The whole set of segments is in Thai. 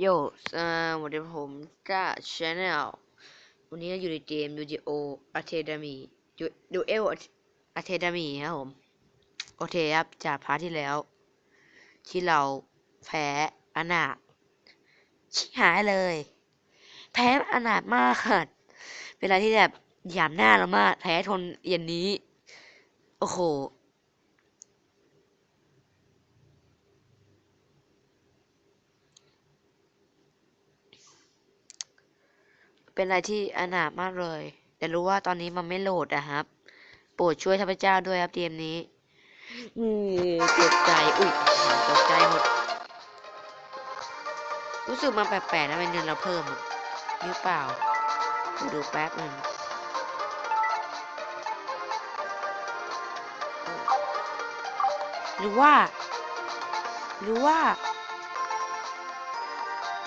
โยสวัสดีผมจ้าชาแนลวันนี้เราอยู่ในเกม UGO Academy ดูเอล Academy ครับผม โอเคครับ จากพาร์ทที่แล้ว ที่เราแพ้อนาถชิหายเลย แพ้อนาถมากเป็นอะไรที่แบบหยามหน้าเรามาก แพ้ทนเย็นนี้ โอ้โห เป็นอะไรที่อนาถมากเลย แต่รู้ว่าตอนนี้มันไม่โหลดนะครับ โปรดช่วยข้าพเจ้าด้วยครับเกมนี้อือตกใจ อุ้ยตกใจหมด รู้สึกมันแปลกๆนะเป็นเงินเราเพิ่มหรือเปล่า ดูแป๊บหนึ่งหรือว่า หรือว่า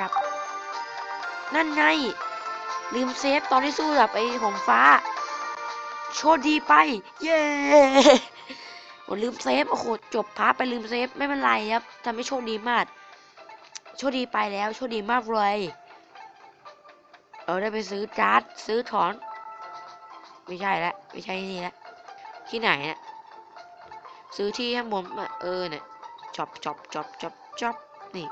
จับ นั่นไง ลืมเซฟตอนที่สู้กับไอ้หงฟ้า โชคดีไป เย้โอ้ลืมเซฟ โอ้โห จบพาร์ทไปลืมเซฟ ไม่เป็นไรครับทำให้โชคดีมาก โชคดีไปแล้ว โชคดีมากเลย เออได้ไปซื้อการ์ดซื้อถอน ไม่ใช่แล้วไม่ใช่ที่นี่แล้วที่ไหนเนี่ยซื้อที่ข้างบนเออเนี่ยจอบจอบจอบจอบจอบนี่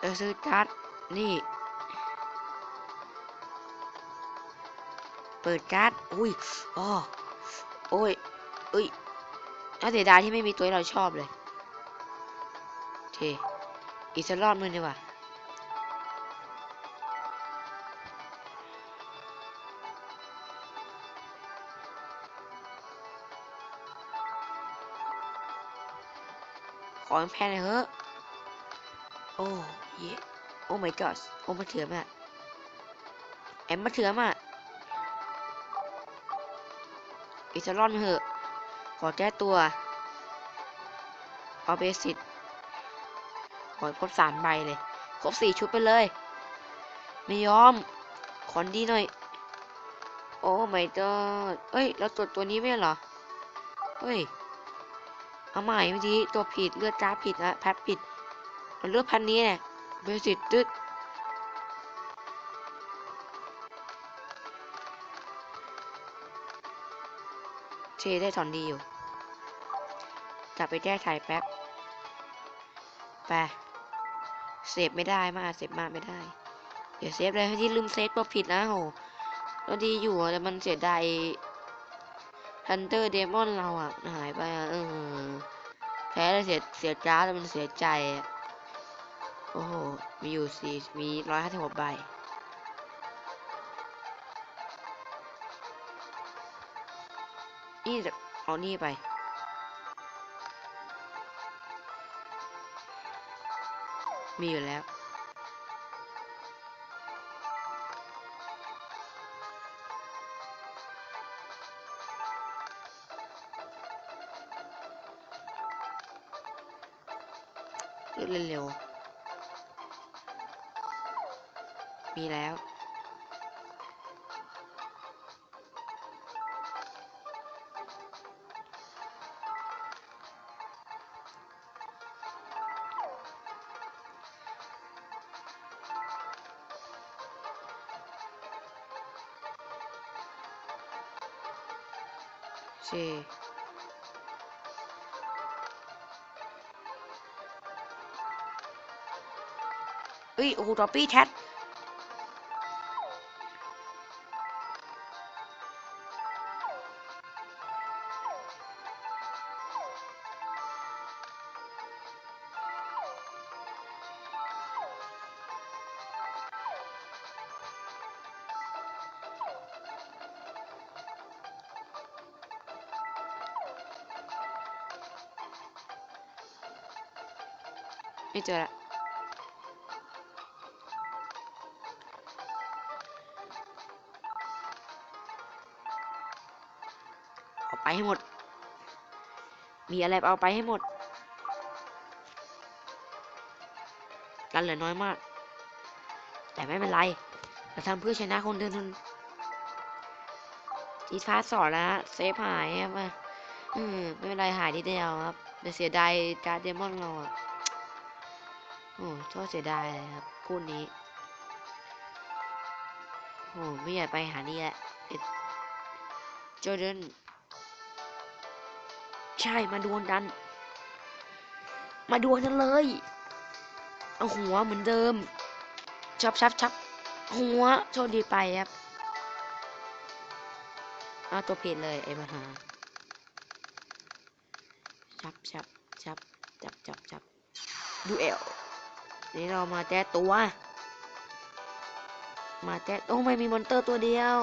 เออซื้อการ์ดนี่ เปิดการ์ดอุ้ยอ๋อโอ้ยเอ้ยน่าเสียดายที่ไม่มีตัวที่เราชอบเลยเคอีกสักรอบหนึงดีกว่าขอแพน่อยเถอโอ้ เยโอ้ my god โอ้มาเถื่อมากแอมมาเถื่อมากอิสรอนเหอะ ขอแก้ตัวเอาเบสิกขอครบสามใบเลย ครบสี่ชุดไปเลย ไม่ยอม ขอนดีหน่อย โอ้ my god เอ้ย เราตรวจตัวนี้ไม่เหรอ เฮ้ย เอาใหม่เมื่อกี้ตัวผิดเลือดจ้าผิดนะแพทผิดมันเลือกพันนี้เนี่ย เบสิตึ๊ดเชได้ถอนดีอยู่กลับไปแก้ไขแป๊บไปเซฟไม่ได้มากเซฟมากไม่ได้เดี๋ยวเซฟเลยที่ลืมเซฟตัวผิดนะโหก็ดีอยู่แต่มันเสียดายฮันเตอร์เดมอนเราอะ หายไปอะเออแพ้แล้วเสียเสียจ้าแต่มันเสียใจอะ อ้โห มีอยู่สี่มีร้อยห้าสิบหกใบ นี่จะเอานี่ไป มีอยู่แล้วเร็วๆ มีแล้วเชเอ้ย โอ้โหดอปปี้แชท เจอละเอาไปให้หมด มีอะไรเอาไปให้หมดกันเหลือน้อยมาก แต่ไม่เป็นไรเราทำเพื่อชนะคนเดินทุนทีพาสอนแล้วฮะเซฟหายครับมาอืมไม่เป็นไรหายทีเดียวครับแต่เสียดายการเดมอนเราอะ โอ้ชอบเสียดายเลยครับคู่นี้โอ้ไม่อยากไปหานี่แหละจอร์แดนใช่มาดวลกัน มาดวลกันเลย เอาหัวเหมือนเดิมชับชับชับหัวโชคดีไปครับเอาตัวผิดเลยไอ้มหาชับชับชับจับจับจับดูเอล นี่เรามาแก้ตัว มาแก้โอ้ไม่มีมอนเตอร์ตัวเดียว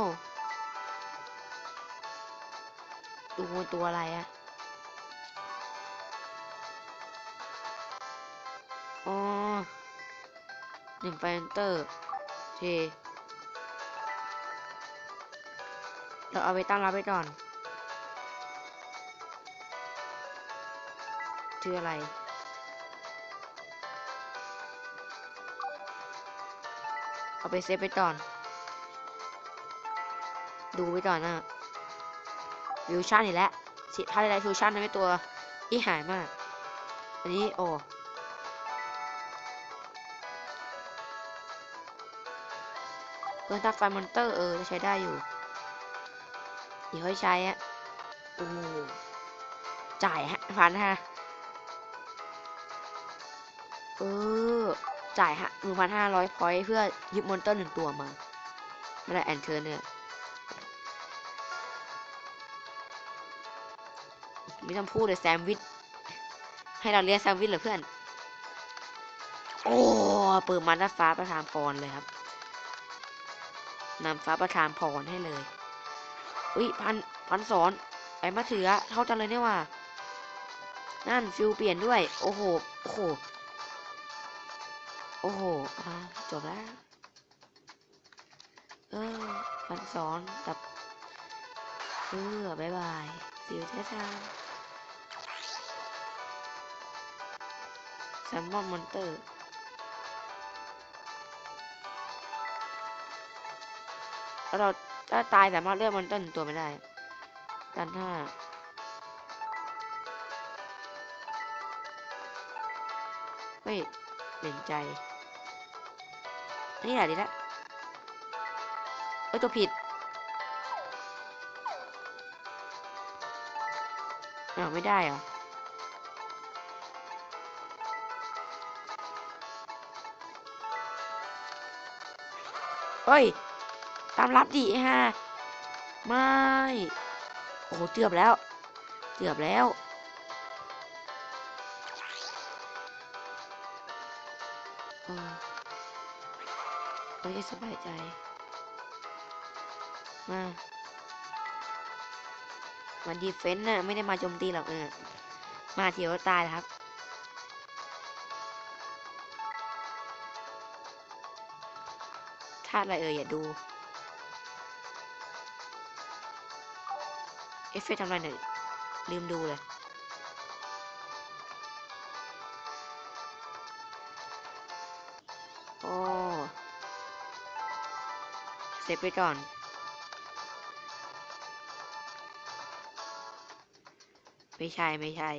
ตัวตัวอะไรอะอ๋อหนึ่งไฟเอนเตอร์เทเราเอาไปตั้งรับไปก่อนชื่ออะไร เอาไปเซฟไปก่อน ดูไว้ก่อนนะฟิวชั่นอีกแล้วสิถ้าได้ฟิวชั่นนะไม่ตัวที่หายมาก อันนี้โอ้เออถ้าไฟมอนเตอร์เออจะใช้ได้อยู่ เดี๋ยวค่อยใช้อะโอ้จ่ายฮะพันฮะเออ จ่ายฮะหนึ่งพันห้าร้อยพอยต์เพื่อยึดมอนเตอร์หนึ่งตัวมา ไม่ได้แอนเชิญเนี่ยไม่ต้องพูดเลยแซมวิชให้เราเรียกแซมวิชเหรอเพื่อน โอ้เปิดมันฟ้าประทานพรเลยครับนำฟ้าประทานพรให้เลยอุ้ยพันพันสอนไปมาเถือเท่าจังเลยเนี่ยว่ะนั่นฟิลเปลี่ยนด้วย โอ้โห โอ้โห โอ้โห อ่าจบแล้ว เออพันสอนกับ เออบายบาย สิวเทสามแซมมอนมอนเตอร์แล้วเราถ้าตายสามารถเลือกมอนเตอร์หนึ่งตัวไม่ได้ กันห้าเฮ้ยเปลี่ยนใจ นนี้แหละดีละเอ้ยตัวผิดอ้าวไม่ได้เหรอเฮ้ย ตามรับดิฮะไม่ โอ้โหเกือบแล้ว เกือบแล้วเออ เอ้ยสบายใจ มา มาดีเฟนต์น่ะไม่ได้มาโจมตีหรอกเออมาเถียวตายครับธาตุอะไรเอ่ยอย่าดู เอฟเฟกต์ทำอะไรหน่อยลืมดูเลย เซฟไปก่อนไม่ใช่ไม่ใช่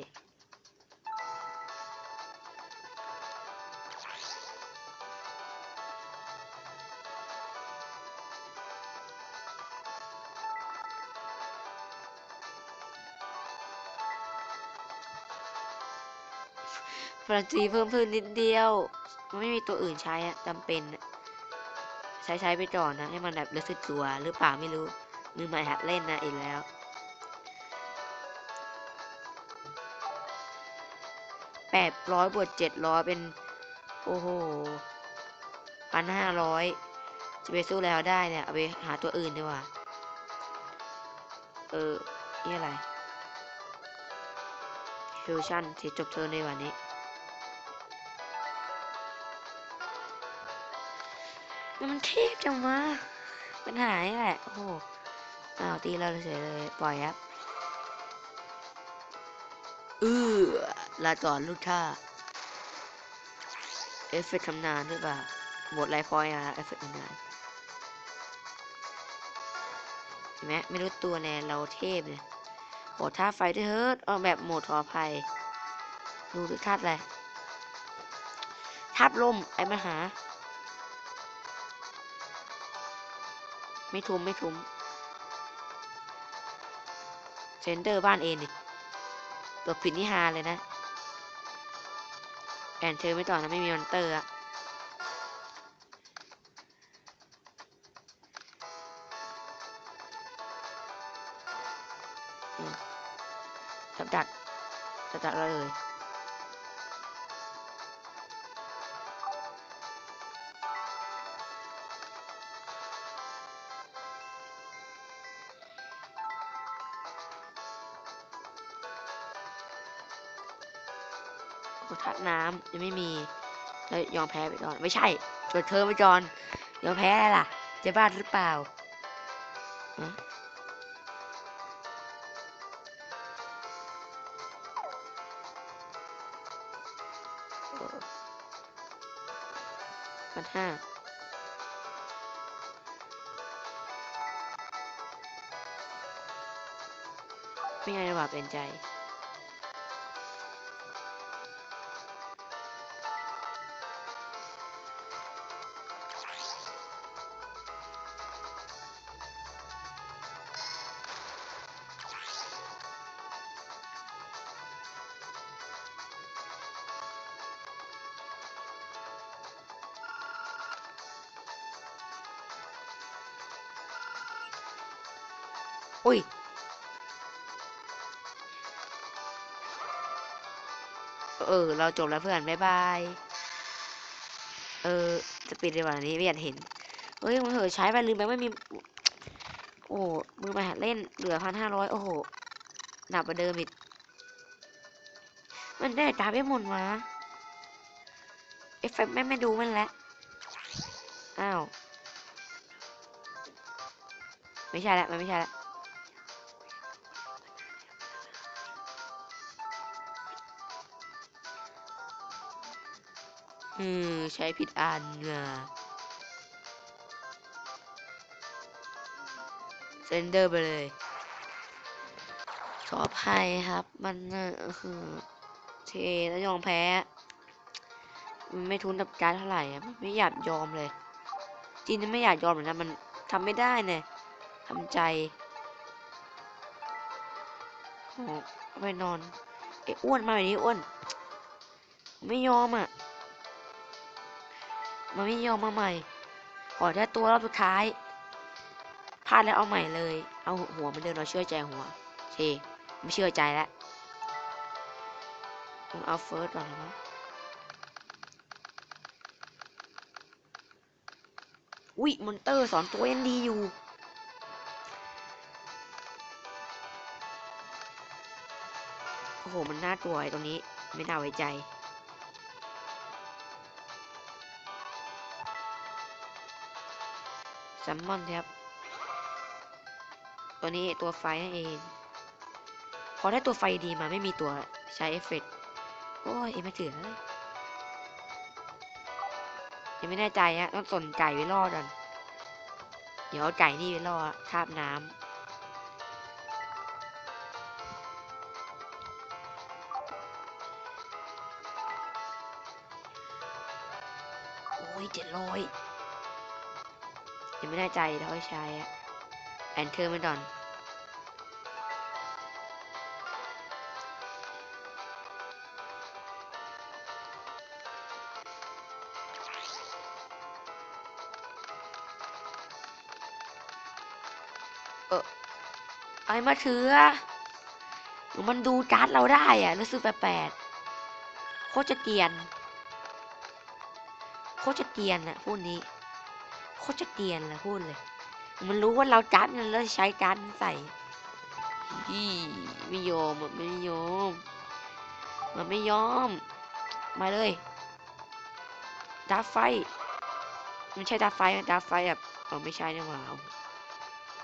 พลังจีเพิ่มขึ้นนิดเดียว มันไม่มีตัวอื่นใช้อะจำเป็นอะ ใช้ใช้ไปก่อนนะ ให้มันแบบรู้สึกตัวหรือเปล่าไม่รู้มือใหม่หัดเล่นนะอีกแล้ว แปดร้อยบวกเจ็ดร้อยเป็น โอ้โหพันห้าร้อยจะไปสู้แล้วได้เนี่ย เอาไปหาตัวอื่นดีกว่า เออนี่อะไรฟิวชั่นที่จบเธอในวันนี้ มันเทพจังวะปัญหานี่แหละโอ้โหอ้าวตีเราเฉยเลยปล่อยครับเออลาก่อนลูกท่าเอฟเฟกต์ทำนานหรือเปล่าหมดไลฟ์พอยต์นะเอฟเฟกต์ทำนานเห็นไหมไม่รู้ตัวแน่เราเทพเนี่ยโหท่าไฟด้วยเฮิร์ตออกแบบโหมดขออภัย ดูด้วยธาอะไรธาตุลมไอ้มาหา ไม่ทุมไม่ทุมเซนเดอร์บ้านเองนี่ตัวผิดนี่ฮาเลยนะ แอนเธอไม่ต่อนะไม่มีมอนเตอร์อะ กดทักน้ำยังไม่มีแล้วยอมแพ้ไปก่อน ไม่ใช่จดเธอไปก่อนยอมแพ้อะไรล่ะจะบ้าหรือเปล่าฮะโอ้มันห้าไม่ไงดีกว่าเป็นใจ อุ้ยเออ เราจบแล้วเพื่อน บ๊ายบาย เออ จะปิดดีกว่านี้ไม่อยากเห็น เฮ้ยมึงเหอะใช้ไปลืมไปไม่มี โอ้มือมาหาเล่นเหลือพันห้าร้อยโอ้โห หนักกว่าเดิมอีก มันได้ตาไปหมดมาเอฟเฟกต์แม่ไม่ดูมันแล้ว อ้าว ไม่ใช่ล้วมันไม่ใช่ล้ว อืมใช้ผิดอันอะเซนเดอร์ไปเลย ขออภัยครับ มันคือเทแล้วยอมแพ้ มันไม่ทุนกับการเท่าไหร่อะไม่อยากยอมเลย จริงไม่อยากยอมเหมือนกันมันทำไม่ได้เนี่ยทำใจโอ้เอาไปนอนไอ้อ้วนมาแบบนี้อ้วน ไม่ยอมอะ มันไม่ยอมมาใหม่ ขอแค่ตัวรอบสุดท้ายพลาดแล้วเอาใหม่เลย เอาหัวมันเดินเราเชื่อใจหัวเคไม่เชื่อใจแล้วเอาเฟิร์สก่อนนะอุ้ยมอนเตอร์สอนตัวยังดีอยู่โอ้โห มันน่ากลัวไอ้ตรงนี้ ไม่น่าไว้ใจ ซมมอนครับ ตัวนี้ตัวไฟนั่นเอง พอได้ตัวไฟดีมาไม่มีตัวใช้เอฟเฟกต์โอ้ยเอ็มไม่ถือเลยยังไม่แน่ใจอะต้องสนไก่ไว้รอดก่อนเดี๋ยวเอาไก่นี่ไว้รอคาบน้ำโอ้ยเจ็ดร้อย ยังไม่แน่ใจเดี๋ยวค่อยใช้อะแอนเทอร์มันก่อนไอ้มาเถือมันดูการ์ดเราได้อะรู้สึกแปลกๆโคตรจะเกียนโคตรจะเกียนอะพูดนี้ คตรจะเกรียนเลยพูดเลย มันรู้ว่าเราการ์ดมันแล้วใช้การ์ดมันใส่อีไม่ยอมอะไม่ยอมมันไม่ยอม มาเลยดาไฟ มันใช่ดาไฟดาไฟแบบอ๋อไม่ใช่นี่หว่าเอา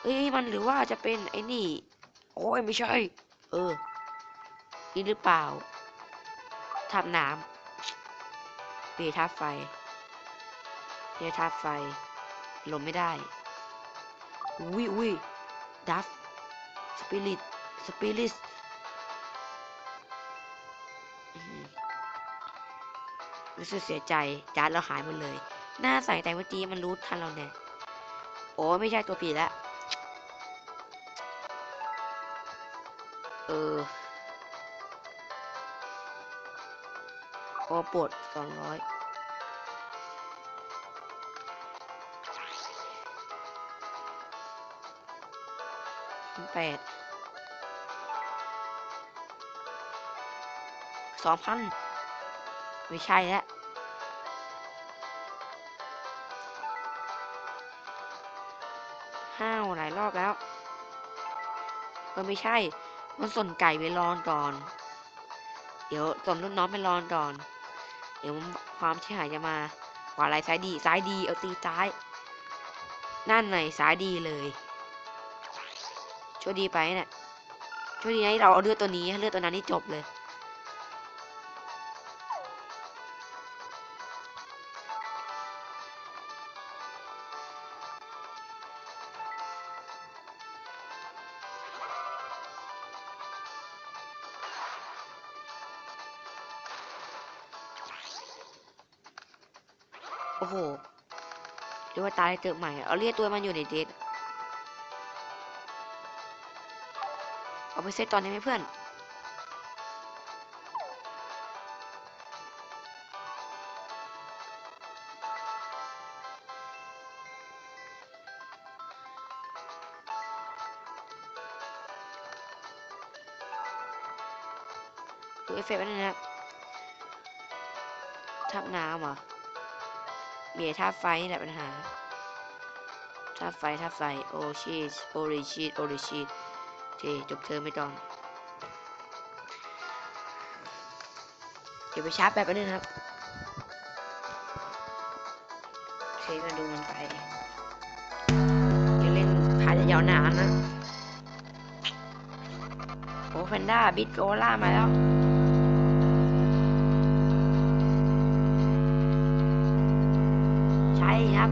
เอ้ยมันหรือว่าจะเป็นไอ้นี่ โอ้ยไม่ใช่ เออนี่หรือเปล่าทับน้ำเปียทับไฟเปียทับไฟ ลมไม่ได้ อุ้ยอุ้ยดัฟสปิริตสปิริตรู้สึกเสียใจจานเราหายหมดเลย หน้าใสแต่เมื่อกี้มันรู้ทันเราแน่โอ้ไม่ใช่ตัวผีแล้วเออโอปวดสองร้อย แปดสองพันไม่ใช่แล้วห้าวหลายรอบแล้วเออไม่ใช่ มันส่วนไก่ไปรอนก่อน เดี๋ยวส่วนรุ่นน้องไปรอนก่อน เดี๋ยวความเสียหายจะมาขวาไหลซ้ายดี ซ้ายดี เอาตีซ้าย นั่นไหนซ้ายดีเลย โชคดีไปเนี่ยโชคดีนะที่เราเอาเลือดตัวนี้เลือดตัวนั้นนี่จบเลย โอ้โหเรียกว่าตายเติมใหม่ เอาเรียกตัวมันอยู่ในเดท เอาไปเซตตอนนี้ไหมเพื่อนดูเอฟเฟกต์ไว้นอยนะครับทับน้ำเหรอมียท่าไฟนี่แหละปัญหาท่าไฟท่าไฟโอชีสโอริชีสโอริชีส เคจบเทอมไม่ต้อง เดี๋ยวไปชาร์จแบตแป๊บนึงครับเคมาดูมันไปจะเล่นพายยาวนานนะโอ้แพนด้าบิทโกล่ามาแล้วใช่ครับ